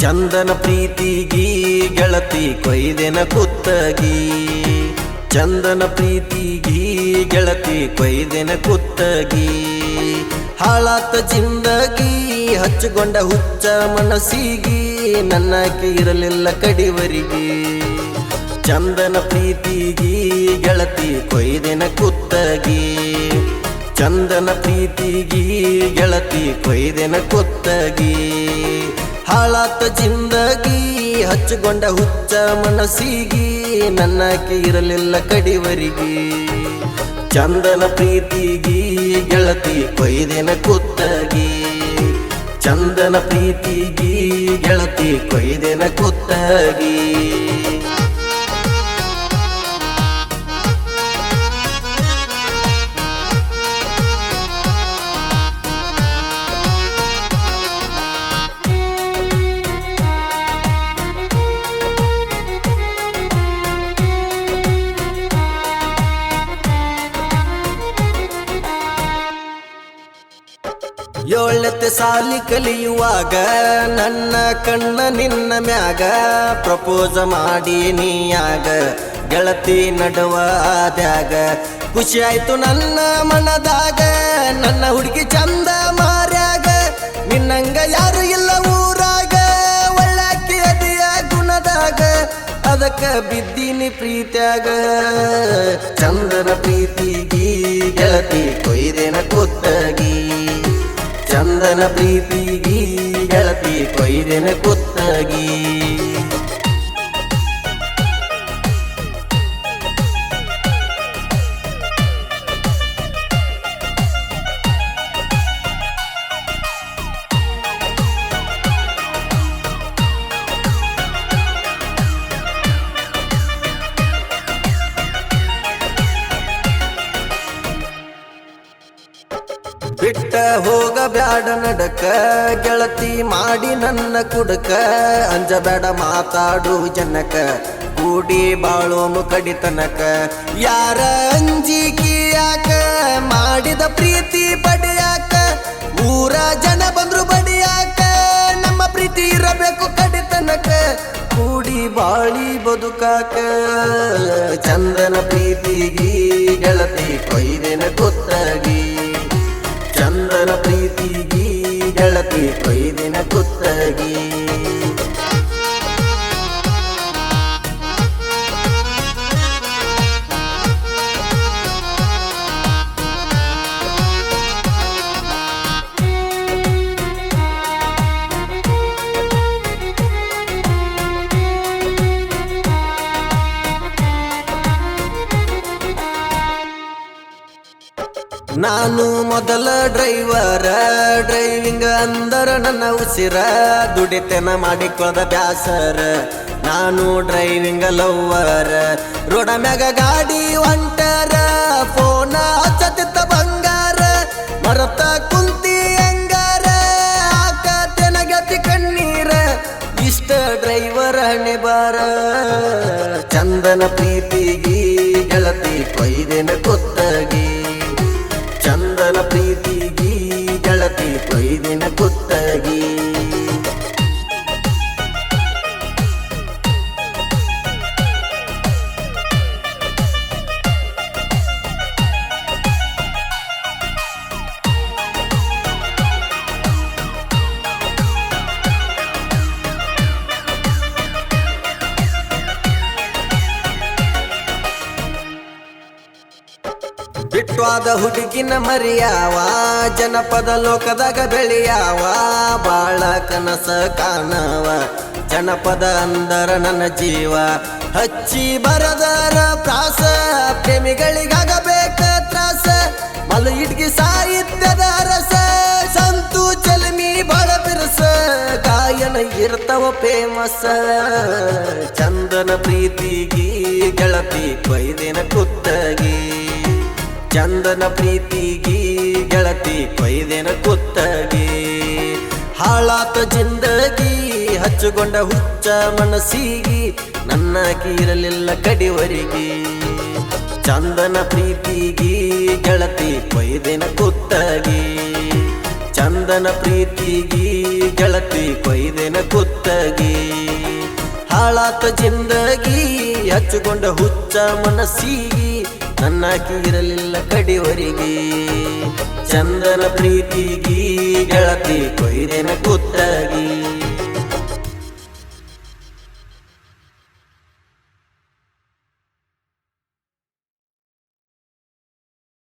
ಚಂದನ ಪ್ರೀತಿಗಿ ಗೆಳತಿ ಕೊಯ್ದೆನ ಕುತ್ತಗಿ. ಚಂದನ ಪ್ರೀತಿಗಿ ಗೆಳತಿ ಕೊಯ್ದೆನ ಕುತ್ತಗಿ. ಹಾಳಾತ ಜಿಂದಗಿ ಹಚ್ಚಿಕೊಂಡ ಹುಚ್ಚ ಮನಸ್ಸಿಗಿ ನನ್ನಕ್ಕೆ ಇರಲಿಲ್ಲ ಕಡಿವರಿಗೆ. ಚಂದನ ಪ್ರೀತಿಗಿ ಗೆಳತಿ ಕೊಯ್ದೆನ ಕುತ್ತಗಿ. ಚಂದನ ಪ್ರೀತಿಗಿ ಗೆಳತಿ ಕೊಯ್ದೆನ ಕುತ್ತಗಿ. ಹಾಳಾತ ಜಿಂದಗಿ ಹಚ್ಚಿಕೊಂಡ ಹುಚ್ಚ ಮನಸ್ಸಿಗಿ ನನ್ನಕ್ಕೆ ಇರಲಿಲ್ಲ ಕಡಿವರಿಗೆ. ಚಂದನ ಪ್ರೀತಿಗಿ, ಗೆಳತಿ ಕೊಯ್ದೆನ ಕುತ್ತಗಿ. ಚಂದನ ಪ್ರೀತಿಗಿ, ಗೆಳತಿ ಕೊಯ್ದೆನ ಕುತ್ತಗಿ. ಏಳത്തെ ಸಾಲಿ ಕಲಿಯುವಾಗ, ನನ್ನ ಕಣ್ಣ ನಿನ್ನ ಮ್ಯಾಗ, ಪ್ರಪೋಸ ಮಾಡಿ ನೀಯಾಗ, ಗೆಳತಿ ನಡುವ ಆದ್ಯಾಗ. ಖುಷಿ ಆಯ್ತು ನನ್ನ ಮನದಾಗ, ನನ್ನ ಹುಡುಗಿ ಚಂದ ಮಾರ್ಯಾಗ. ನಿನ್ನಂಗ ಯಾರು ಇಲ್ಲ ಊರಾಗ ಒಳ್ಳಾಕಿ ಅದಿಯ ಗುಣದಾಗ. ಅದಕ್ಕ ಬಿದ್ದೀನಿ ಪ್ರೀತ್ಯಾಗ. ಚಂದನ ಪ್ರೀತಿಗಿ ಗೆಳತಿ ಚಂದನ ಪ್ರೀತಿಗಿ ಗೆಳತಿ ಕೊಯ್ದೆನ ಕುತ್ತಗಿ. ಬಿಟ್ಟ ಹೋಗ ಬ್ಯಾಡ ನಡಕ, ಗೆಳತಿ ಮಾಡಿ ನನ್ನ ಕುಡಕ, ಅಂಜಬೇಡ ಮಾತಾಡು ಜನಕ, ಕೂಡಿ ಬಾಳೋನು ಕಡಿತನಕ ಯಾರ ಅಂಜಿಕಿಯಾಕ ಮಾಡಿದ ಪ್ರೀತಿ ಬಡಿಯಾಕ ಊರ ಜನ ಬಂದ್ರು ಬಡಿಯಾಕ, ನಮ್ಮ ಪ್ರೀತಿ ಇರಬೇಕು ಕಡಿತನಕ. ಕೂಡಿ ಬಾಳಿ ಬದುಕಾಕ, ಚಂದನ ಪ್ರೀತಿಗಿ ಗೆಳತಿ ಕೊಯ್ದೆನ ನಾನು ಮೊದಲ ಡ್ರೈವರ ಡ್ರೈವಿಂಗ್ ಅಂದರ ನನ್ನ ಉಸಿರ, ದುಡಿತೆನ ಮಾಡಿಕೊಳ್ಳದ ಬ್ಯಾಸರ. ನಾನು ಡ್ರೈವಿಂಗ್ ಲವ್ವರ ರೋಡ ಮ್ಯಾಗ ಗಾಡಿ ಒಂಟರ ಫೋನ ಹಚ್ಚತಿತ್ತ ಬಂಗಾರ. ಮರತ ಕುಂತಿ ಅಂಗಾರ ಆಕತೆನ ಗತಿ ಕಣ್ಣೀರ. ಇಷ್ಟ ಡ್ರೈವರ್ ಹಣೆ ಬಾರ, ಚಂದನ ಪ್ರೀತಿಗಿ ಬಿಟ್ವಾದ ಹುಡುಗಿನ ಮರಿಯಾವ, ಜನಪದ ಲೋಕದಾಗ ಬೆಳೆಯಾವ, ಬಾಳ ಕನಸ ಕಾಣವ. ಜನಪದ ಅಂದರ ನನ್ನ ಜೀವ, ಹಚ್ಚಿ ಬರದರ ಪ್ರಾಸ. ಪ್ರೇಮಿಗಳಿಗಾಗಬೇಕ ತ್ರಾಸ ಮಲು ಇಟ್ಗಿ ಸಾಹಿತ್ಯದ ರಸ. ಸಂತು ಚಲಮಿ ಬಾಳ ಬಿರಸ, ಗಾಯನ ಇರ್ತವ ಫೇಮಸ್. ಚಂದನ ಪ್ರೀತಿಗಿ ಗೆಳತಿ, ಕೊಯ್ದಿನ ಕುತ್ತಗಿ. ಚಂದನ ಪ್ರೀತಿಗಿ ಗೆಳತಿ ಕೊಯ್ದೇನ ಕುತ್ತಗೆ. ಹಾಳಾತ ಜಿಂದಗಿ, ಹಚ್ಚುಗೊಂಡ ಹುಚ್ಚ ಮನಸ್ಸಿಗಿ, ನನ್ನ ಕೀರಲಿಲ್ಲ ಕಡಿವರಿಗೆ. ಚಂದನ ಪ್ರೀತಿಗಿ ಗೆಳತಿ ಕೊಯ್ದೇನ ಕುತ್ತಗೆ. ಚಂದ ಚಂದನ ಪ್ರೀತಿಗಿ ಗೆಳತಿ ಕೊಯ್ದೇನ ಕುತ್ತಗೆ. ಹಾಳಾತ ಜಿಂದಗಿ ಹಚ್ಚಿಕೊಂಡ ಹುಚ್ಚ ಮನಸ್ಸಿಗಿ ನನ್ನಾಕಿ ಇರಲಿಲ್ಲ ಕಡಿವರಿಗೆ. ಚಂದನ ಪ್ರೀತಿಗಿ ಗೆಳತಿ ಕೊಯ್ದೆನ ಕುತ್ತಗಿ.